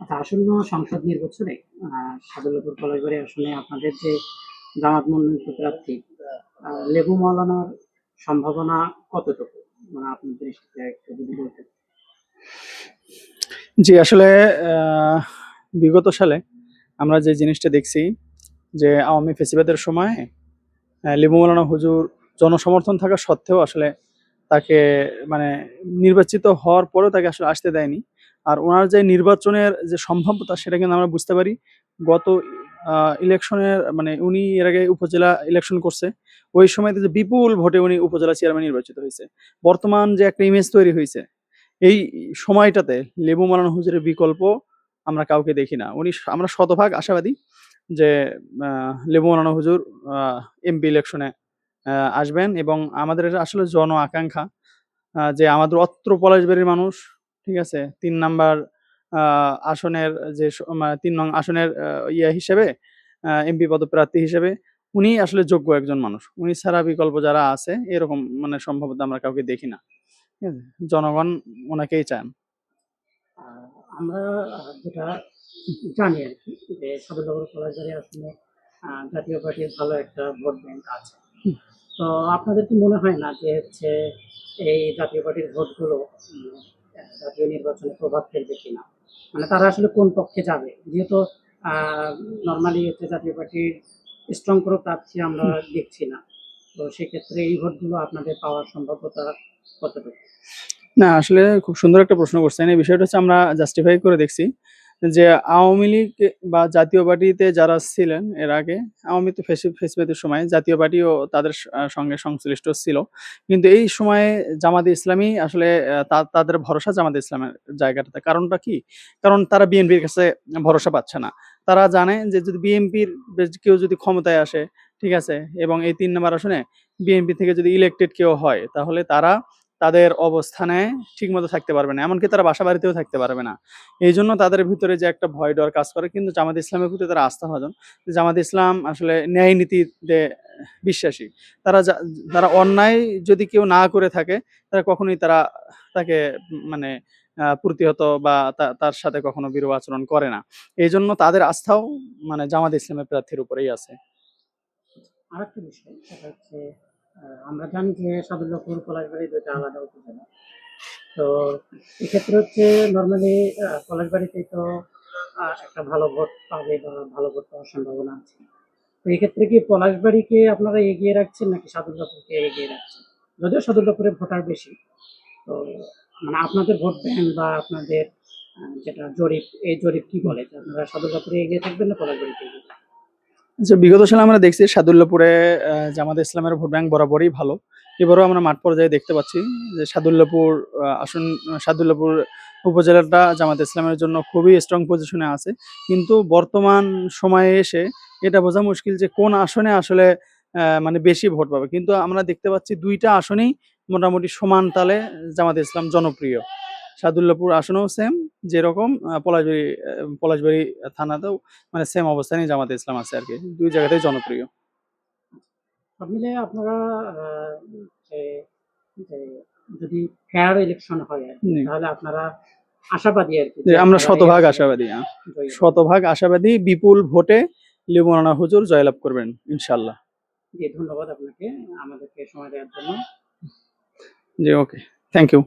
আচ্ছা আসন্ন সংসদ নির্বাচনে সাদুল্লাপুর পলাশবাড়ি আসনে আপনাদের যে জামাত মনোনীত প্রার্থী লেবু মাওলানার সম্ভাবনা কতটুকু? মানে দৃষ্টিতে একটু যদি বলতেন। জি, আসলে বিগত সালে আমরা যে জিনিসটা দেখছি যে আওয়ামী ফেসিবাদের সময় লিবু মৌলানা হুজুর জনসমর্থন থাকা সত্ত্বেও আসলে তাকে মানে নির্বাচিত হওয়ার পরেও তাকে আসলে আসতে দেয়নি। আর ওনার যে নির্বাচনের যে সম্ভাব্যতা, সেটা কিন্তু আমরা বুঝতে পারি। গত ইলেকশনের মানে উনি এর আগে উপজেলা ইলেকশন করছে, ওই সময়তে যে বিপুল ভোটে উনি উপজেলা চেয়ারম্যান নির্বাচিত হয়েছে। বর্তমান যে একটা ইমেজ তৈরি হয়েছে, এই সময়টাতে লেবু মালান হুজুরের বিকল্প আমরা কাউকে দেখি না। উনি আমরা শতভাগ আশাবাদী যে লেবু মালানা হুজুর এমপি ইলেকশনে আসবেন এবং আমাদের আসলে জন আকাঙ্ক্ষা যে আমাদের অত্র পলাশবাড়ির মানুষ ঠিক আছে? তিন নাম্বার আসনের যে তিন নং আসনের ইয়া হিসেবে এমপি পদপ্রার্থী হিসেবে উনি আসলে যোগ্য একজন মানুষ। উনি ছাড়া বিকল্প যারা আছে এরকম মানে সম্ভবত আমরা কাউকে দেখি না। ঠিক আছে? জনগণ ওনাকেই চান। আমরা যেটা জানি আর কি যে পলাশবাড়ি আসনে আহ, জাতীয় পার্টির ভালো একটা ভোট ব্যাংক আছে। তো আপনাদের কি মনে হয় না যে হচ্ছে এই জাতীয় পার্টির ভোটগুলো জাতীয় নির্বাচনে প্রভাব ফেলবে কিনা? মানে তারা আসলে কোন পক্ষে যাবে? যেহেতু নর্মালি হচ্ছে জাতীয় পার্টির স্ট্রং কোনো প্রার্থী আমরা দেখছি না। তো সেক্ষেত্রে এই ভোটগুলো আপনাদের পাওয়ার সম্ভাব্যতা কতটুকু? না আসলে খুব সুন্দর একটা প্রশ্ন করছেন। এই বিষয়টা হচ্ছে আমরা জাস্টিফাই করে দেখছি। যে আওয়ামী লীগ বা জাতীয় পার্টিতে যারা ছিলেন এর আগে, আওয়ামী তো ফেসিবাদের সময় জাতীয় পার্টিও তাদের সঙ্গে সংশ্লিষ্ট ছিল। কিন্তু এই সময়ে জামাতে ইসলামী আসলে তাদের ভরসা জামাতে ইসলামের জায়গাটাতে। কারণটা কি? কারণ তারা বিএনপির কাছে ভরসা পাচ্ছে না। তারা জানে যে যদি বিএনপির কেউ যদি ক্ষমতায় আসে, ঠিক আছে, এবং এই তিন নম্বর আসনে বিএনপি থেকে যদি ইলেকটেড কেউ হয়, তাহলে তারা তাদের অবস্থানে ঠিকমতো থাকতে পারবে না। এমনকি তারা বাসা বাড়িতেও থাকতে পারবে না। এই জন্য তাদের ভিতরে যে একটা ভয় ডর কাজ করে, কিন্তু জামাত ইসলামের প্রতি তারা আস্থা ভাজন জামাত ইসলাম আসলে ন্যায় নীতিতে বিশ্বাসী। তারা তারা অন্যায় যদি কেউ না করে থাকে, তারা কখনোই তারা তাকে মানে প্রতিহত বা তার সাথে কখনো বিরূপ আচরণ করে না। এই জন্য তাদের আস্থাও মানে জামাত ইসলামের প্রার্থীর উপরেই আছে। আরেকটা বিষয়, সেটা হচ্ছে আমরা জানি যে সাদুল্লাপুর পলাশবাড়ি দুইটা আলাদা উপজেলা। তো এক্ষেত্রে হচ্ছে নর্মালি পলাশবাড়িতে তো একটা ভালো ভোট পাবে বা ভালো ভোট পাওয়ার সম্ভাবনা আছে। তো এক্ষেত্রে কি পলাশবাড়িকে আপনারা এগিয়ে রাখছেন নাকি সাদুল্লাপুরকে এগিয়ে রাখছেন? যদিও সাদুল্লাপুরে ভোটার বেশি। তো মানে আপনাদের ভোট ব্যাংক বা আপনাদের যেটা জরিপ, এই জরিপ কি বলে? আপনারা সাদুল্লাপুরে এগিয়ে থাকবেন না পলাশবাড়িতে এগিয়ে থাকবেন? আচ্ছা বিগত সালে আমরা দেখছি সাদুল্লাপুরে জামাত ইসলামের ভোট ব্যাংক বরাবরই ভালো। এবারও আমরা মাঠ পর্যায়ে দেখতে পাচ্ছি যে সাদুল্লাপুর আসন, সাদুল্লাপুর উপজেলাটা জামাত ইসলামের জন্য খুবই স্ট্রং পজিশনে আছে। কিন্তু বর্তমান সময়ে এসে এটা বোঝা মুশকিল যে কোন আসনে আসলে মানে বেশি ভোট পাবে। কিন্তু আমরা দেখতে পাচ্ছি দুইটা আসনেই মোটামুটি সমান তালে জামাত ইসলাম জনপ্রিয়। সাদুল্লাপুর আসনেও সেম যেরকম পলাশবাড়ি পলাশবাড়ি থানাতেও মানে সেম অবস্থানে জামাতে ইসলাম আছে আর কি দুই জায়গাতেই জনপ্রিয়। সব মিলে আপনারা যদি ফেয়ার ইলেকশন হয়। তাহলে আপনারা আশাবাদী আর কি। আমরা শতভাগ আশাবাদী হ্যাঁ। শতভাগ আশাবাদী বিপুল ভোটে লিমনানা হুজুর জয়লাভ করবেন ইনশাল্লাহ জি ধন্যবাদ আপনাকে আমাদেরকে সময় দেওয়ার জন্য। জি ওকে। Thank you